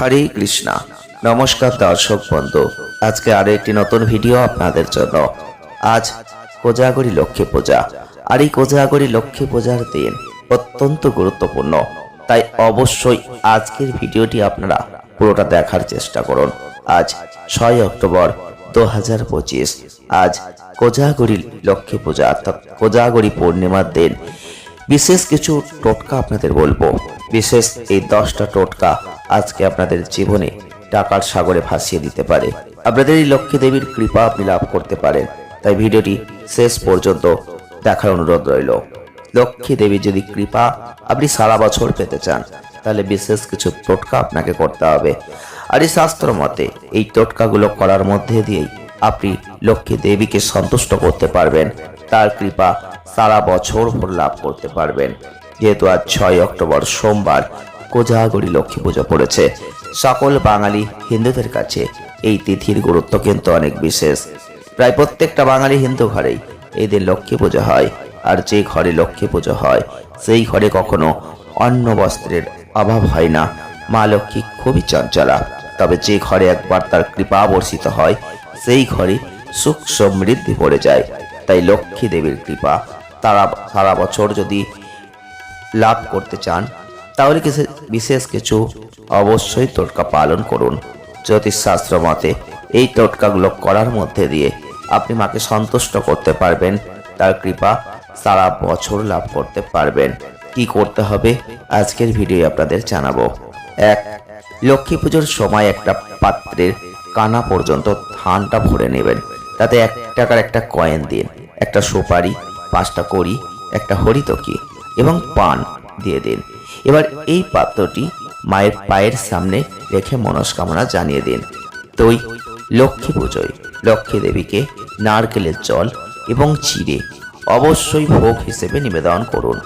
হরে কৃষ্ণা। নমস্কার দর্শক বন্ধু, আজকে আরও একটি নতুন ভিডিও আপনাদের জন্য। আজ কোজাগরি লক্ষ্মী পূজা। আর এই কোজাগরি লক্ষ্মী পূজার দিন অত্যন্ত গুরুত্বপূর্ণ। তাই অবশ্যই আজকের ভিডিওটি আপনারা পুরোটা দেখার চেষ্টা করুন। আজ ছয় অক্টোবর দু হাজার পঁচিশ। আজ কোজাগরি লক্ষ্মী পূজা, অর্থাৎ কোজাগরি পূর্ণিমার দিন। বিশেষ কিছু টোটকা আপনাদের বলব। বিশেষ এই দশটা টোটকা আজকে আপনাদের জীবনে টাকার সাগরে ভাসিয়ে দিতে পারে। আপনাদের এই লক্ষ্মী দেবীর কৃপা আপনি লাভ করতে পারেন। তাই ভিডিওটি শেষ পর্যন্ত দেখার অনুরোধ রইল। লক্ষ্মী দেবী যদি কৃপা আপনি সারা বছর পেতে চান, তাহলে বিশেষ কিছু টোটকা আপনাকে করতে হবে। আর এই শাস্ত্র মতে, এই টোটকাগুলো করার মধ্যে দিয়েই আপনি লক্ষ্মী দেবীকে সন্তুষ্ট করতে পারবেন। তার কৃপা সারা বছর ভর লাভ করতে পারবেন। যেহেতু আজ ছয় অক্টোবর, সোমবার কোজাগরি লক্ষ্মী পুজো পড়েছে। সকল বাঙালি হিন্দুদের কাছে এই তিথির গুরুত্ব কিন্তু অনেক বিশেষ। প্রায় প্রত্যেকটা বাঙালি হিন্দু ঘরেই এই দিন লক্ষ্মী পুজো হয়, আর যে ঘরে লক্ষ্মী পুজো হয়, সেই ঘরে কখনো অন্ন বস্ত্রের অভাব হয় না। মা লক্ষ্মী খুবই চঞ্চলা, তবে যে ঘরে একবার তার কৃপা বর্ষিত হয়, সেই ঘরে সুখ সমৃদ্ধি পড়ে যায়। তাই লক্ষ্মী দেবীর কৃপা তারা সারা বছর যদি লাভ করতে চান তাহলে কিছু বিশেষ কিছু অবশ্যই টোটকা পালন করুন। জ্যোতিষশাস্ত্র মতে এই টোটকাগুলো করার মধ্যে দিয়ে আপনি মাকে সন্তুষ্ট করতে পারবেন, তার কৃপা সারা বছর লাভ করতে পারবেন। কি করতে হবে? আজকের ভিডিও আপনাদের জানাব। এক, লক্ষ্মী পুজোর সময় একটা পাত্রের কানা পর্যন্ত ধানটা ভরে নেবেন। তাতে এক টাকার একটা কয়েন দিন। একটা সুপারি, পাঁচটা কড়ি, একটা হরিতকি এবং পান দিয়ে দিন। এবার এই পাত্রটি মায়ের পায়ের সামনে রেখে মনস্কামনা জানিয়ে দিন। তুই লক্ষ্মী পুজোয় লক্ষ্মী দেবীকে নারকেলের জল এবং চিড়ে অবশ্যই ভোগ হিসেবে নিবেদন করুন।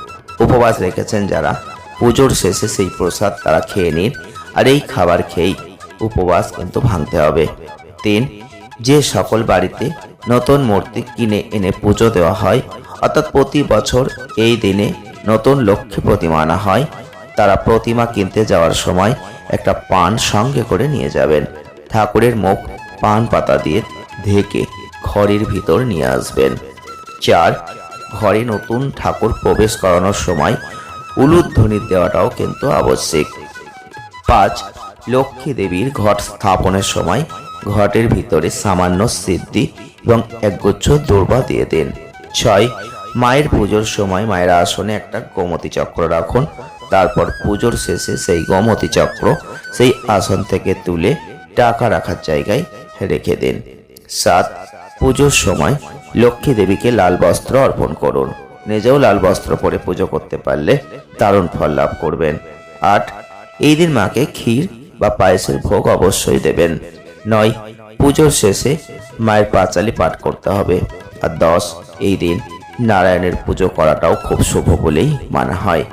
উপবাস রেখেছেন যারা, পুজোর শেষে সেই প্রসাদ তারা খেয়ে নিন আর এই খাবার খেয়েই উপবাস কিন্তু ভাঙতে হবে। তিন, যে সকল বাড়িতে নতুন মূর্তি কিনে এনে পুজো দেওয়া হয়, অর্থাৎ প্রতি বছর এই দিনে নতুন লক্ষ্মী প্রতিমা আনা হয় তারা প্রতিমা কিনতে যাওয়ার সময় একটা পান সঙ্গে করে নিয়ে যাবেন। ঠাকুরের মুখ পান পাতা দিয়ে ঢেকে ঘরের ভিতর নিয়ে আসবেন। চার, ঘরে নতুন ঠাকুর প্রবেশ করানোর সময় উলুধ্বনি দেওয়াটাও কিন্তু আবশ্যিক। পাঁচ, লক্ষ্মী দেবীর ঘট স্থাপনের সময় ঘটের ভিতরে সামান্য সিদ্ধি এবং একগুচ্ছ দুর্বা দিয়ে দিন। ছয় মায়ের পুজোর সময় মায়ের আসনে একটা গোমতী চক্র রাখুন। তারপর পুজোর শেষে সেই গোমতী চক্র, সেই আসন থেকে তুলে টাকা রাখার জায়গায় রেখে দিন। সাত, পুজোর সময় লক্ষ্মী দেবীকে লাল বস্ত্র অর্পণ করুন। নিজেও লাল বস্ত্র পরে পুজো করতে পারলে দারুণ ফল লাভ করবেন। আট, এই দিন মাকে ক্ষীর বা পায়েসের ভোগ অবশ্যই দেবেন। নয়, পুজোর শেষে মায়ের পাঁচালি পাঠ করতে হবে। আর দশ, এই দিন নারায়ণের পুজো করাটাও খুব শুভ বলেই মানা হয়।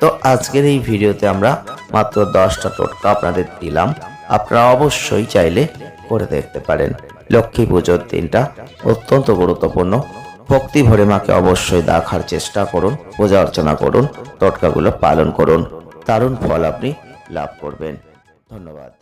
তো আজকের এই ভিডিওতে আমরা মাত্র দশটা টোটকা আপনাদের দিলাম। আপনারা অবশ্যই চাইলে করে দেখতে পারেন। লক্ষ্মী পুজোর দিনটা অত্যন্ত গুরুত্বপূর্ণ। ভক্তি ভরে মাকে অবশ্যই দেখার চেষ্টা করুন, পূজা অর্চনা করুন, টোটকাগুলো পালন করুন। দারুণ ফল আপনি লাভ করবেন। ধন্যবাদ।